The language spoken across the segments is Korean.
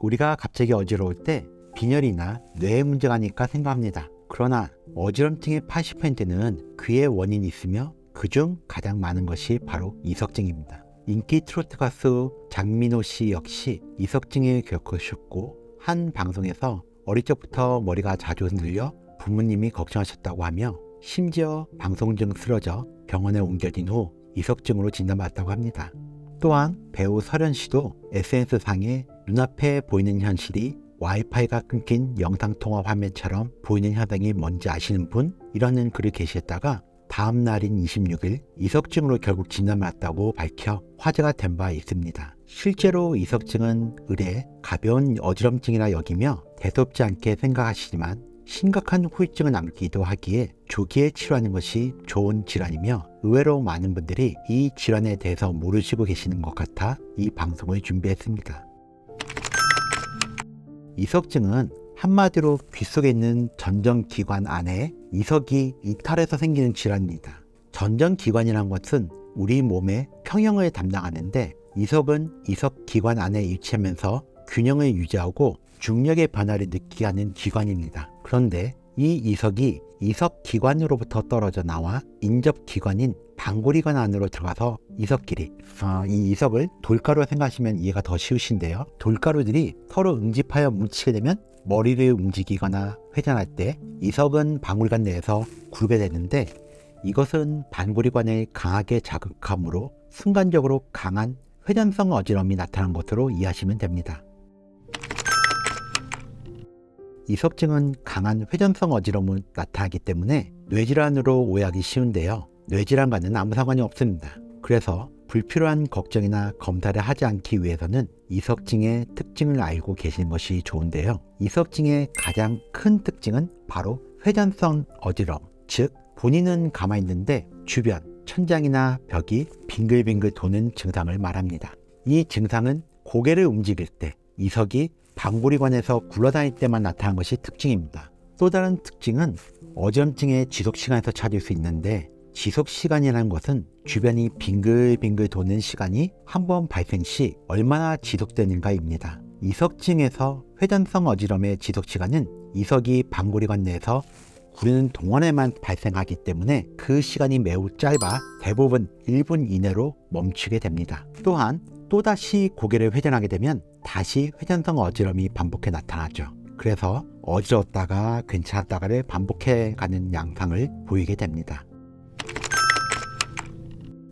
우리가 갑자기 어지러울 때 빈혈이나 뇌에 문제가 아닐까 생각합니다. 그러나 어지럼증의 80%는 귀의 원인이 있으며 그중 가장 많은 것이 바로 이석증입니다. 인기 트로트 가수 장민호 씨 역시 이석증에 겪으셨고 한 방송에서 어릴 적부터 머리가 자주 흔들려 부모님이 걱정하셨다고 하며 심지어 방송 중 쓰러져 병원에 옮겨진 후 이석증으로 진단받았다고 합니다. 또한 배우 설현 씨도 SNS상에 눈앞에 보이는 현실이 와이파이가 끊긴 영상통화 화면처럼 보이는 현상이 뭔지 아시는 분? 이라는 글을 게시했다가 다음 날인 26일 이석증으로 결국 진단받았다고 밝혀 화제가 된 바 있습니다. 실제로 이석증은 의뢰 가벼운 어지럼증이라 여기며 대수롭지 않게 생각하시지만 심각한 후유증을 남기도 하기에 조기에 치료하는 것이 좋은 질환이며 의외로 많은 분들이 이 질환에 대해서 모르시고 계시는 것 같아 이 방송을 준비했습니다. 이석증은 한마디로 귀 속에 있는 전정기관 안에 이석이 이탈해서 생기는 질환입니다. 전정기관이란 것은 우리 몸의 평형을 담당하는데 이석은 이석기관 안에 위치하면서 균형을 유지하고 중력의 변화를 느끼게 하는 기관입니다. 그런데 이 이석이 이석기관으로부터 떨어져 나와 인접기관인 방구리관 안으로 들어가서 이석끼리 어, 이 이석을 돌가루로 생각하시면 이해가 더 쉬우신데요. 돌가루들이 서로 응집하여 뭉치게 되면 머리를 움직이거나 회전할 때 이석은 방울관 내에서 굴게 되는데 이것은 방구리관을 강하게 자극함으로 순간적으로 강한 회전성 어지럼이 나타난 것으로 이해하시면 됩니다. 이석증은 강한 회전성 어지럼을 나타나기 때문에 뇌질환으로 오해하기 쉬운데요. 뇌질환과는 아무 상관이 없습니다. 그래서 불필요한 걱정이나 검사를 하지 않기 위해서는 이석증의 특징을 알고 계시는 것이 좋은데요. 이석증의 가장 큰 특징은 바로 회전성 어지럼, 즉 본인은 가만히 있는데 주변 천장이나 벽이 빙글빙글 도는 증상을 말합니다. 이 증상은 고개를 움직일 때 이석이 방구리관에서 굴러다닐 때만 나타난 것이 특징입니다. 또 다른 특징은 어지럼증의 지속 시간에서 찾을 수 있는데 지속 시간이라는 것은 주변이 빙글빙글 도는 시간이 한 번 발생 시 얼마나 지속되는가입니다. 이석증에서 회전성 어지럼의 지속 시간은 이석이 방구리관 내에서 구르는 동안에만 발생하기 때문에 그 시간이 매우 짧아 대부분 1분 이내로 멈추게 됩니다. 또한 또다시 고개를 회전하게 되면 다시 회전성 어지럼이 반복해 나타나죠. 그래서 어지럽다가 괜찮았다가를 반복해 가는 양상을 보이게 됩니다.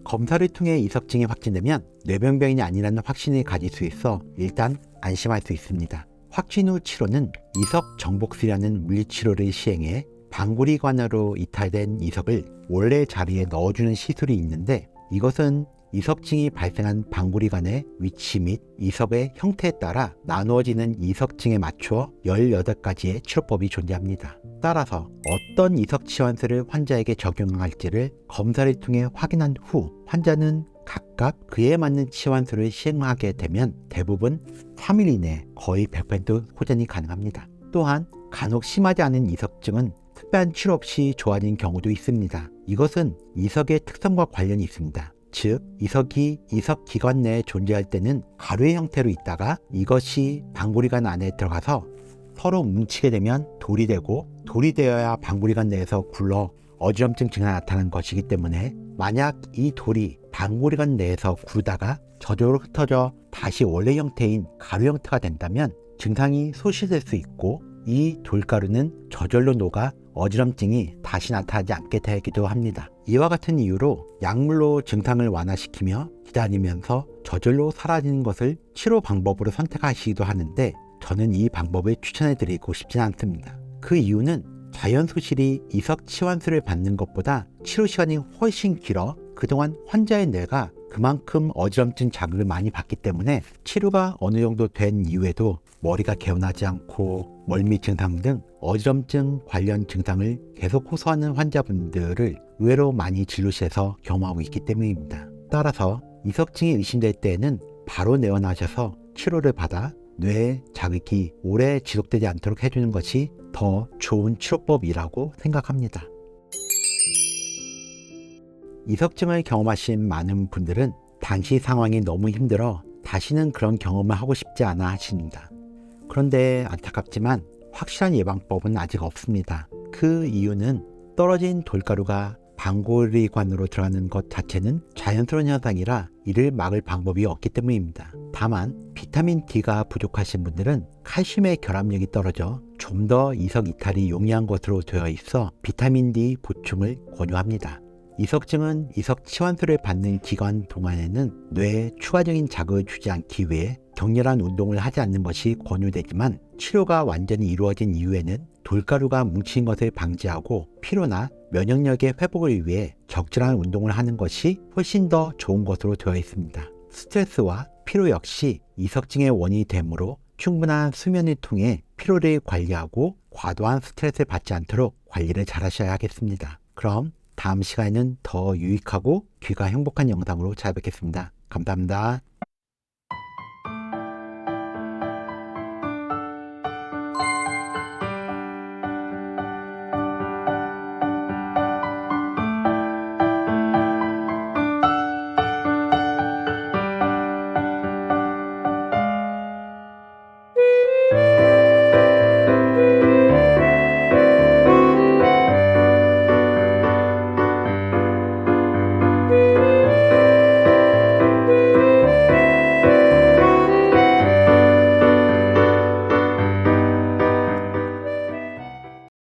검사를 통해 이석증이 확진되면 뇌병변이 아니라는 확신을 가질 수 있어 일단 안심할 수 있습니다. 확진 후 치료는 이석 정복술이라는 물리치료를 시행해 방구리관으로 이탈된 이석을 원래 자리에 넣어주는 시술이 있는데 이것은 이석증이 발생한 방구리관의 위치 및 이석의 형태에 따라 나누어지는 이석증에 맞추어 18가지의 치료법이 존재합니다. 따라서 어떤 이석 치환술을 환자에게 적용할지를 검사를 통해 확인한 후 환자는 각각 그에 맞는 치환술을 시행하게 되면 대부분 3일 이내 거의 100% 호전이 가능합니다. 또한 간혹 심하지 않은 이석증은 특별한 치료 없이 좋아진 경우도 있습니다. 이것은 이석의 특성과 관련이 있습니다. 즉 이석이 이석 기관 내에 존재할 때는 가루의 형태로 있다가 이것이 방구리관 안에 들어가서 서로 뭉치게 되면 돌이 되고 돌이 되어야 방구리관 내에서 굴러 어지럼증 증상이 나타나는 것이기 때문에 만약 이 돌이 방구리관 내에서 구르다가 저절로 흩어져 다시 원래 형태인 가루 형태가 된다면 증상이 소실될 수 있고 이 돌가루는 저절로 녹아 어지럼증이 다시 나타나지 않게 되기도 합니다. 이와 같은 이유로 약물로 증상을 완화시키며 기다리면서 저절로 사라지는 것을 치료 방법으로 선택하시기도 하는데 저는 이 방법을 추천해 드리고 싶진 않습니다. 그 이유는 자연 소실이 이석 치환술을 받는 것보다 치료 시간이 훨씬 길어 그동안 환자의 뇌가 그만큼 어지럼증 자극을 많이 받기 때문에 치료가 어느 정도 된 이후에도 머리가 개운하지 않고 멀미 증상 등 어지럼증 관련 증상을 계속 호소하는 환자분들을 의외로 많이 진료실에서 경험하고 있기 때문입니다. 따라서 이석증이 의심될 때에는 바로 내원하셔서 치료를 받아 뇌 자극이 오래 지속되지 않도록 해주는 것이 더 좋은 치료법이라고 생각합니다. 이석증을 경험하신 많은 분들은 당시 상황이 너무 힘들어 다시는 그런 경험을 하고 싶지 않아 하십니다. 그런데 안타깝지만 확실한 예방법은 아직 없습니다. 그 이유는 떨어진 돌가루가 방골이관으로 들어가는 것 자체는 자연스러운 현상이라 이를 막을 방법이 없기 때문입니다. 다만 비타민 D가 부족하신 분들은 칼슘의 결합력이 떨어져 좀 더 이석 이탈이 용이한 것으로 되어 있어 비타민 D 보충을 권유합니다. 이석증은 이석 치환술을 받는 기간 동안에는 뇌에 추가적인 자극을 주지 않기 위해 격렬한 운동을 하지 않는 것이 권유되지만 치료가 완전히 이루어진 이후에는 돌가루가 뭉친 것을 방지하고 피로나 면역력의 회복을 위해 적절한 운동을 하는 것이 훨씬 더 좋은 것으로 되어 있습니다. 스트레스와 피로 역시 이석증의 원인이 되므로 충분한 수면을 통해 피로를 관리하고 과도한 스트레스를 받지 않도록 관리를 잘 하셔야 하겠습니다. 그럼 다음 시간에는 더 유익하고 귀가 행복한 영상으로 찾아뵙겠습니다. 감사합니다.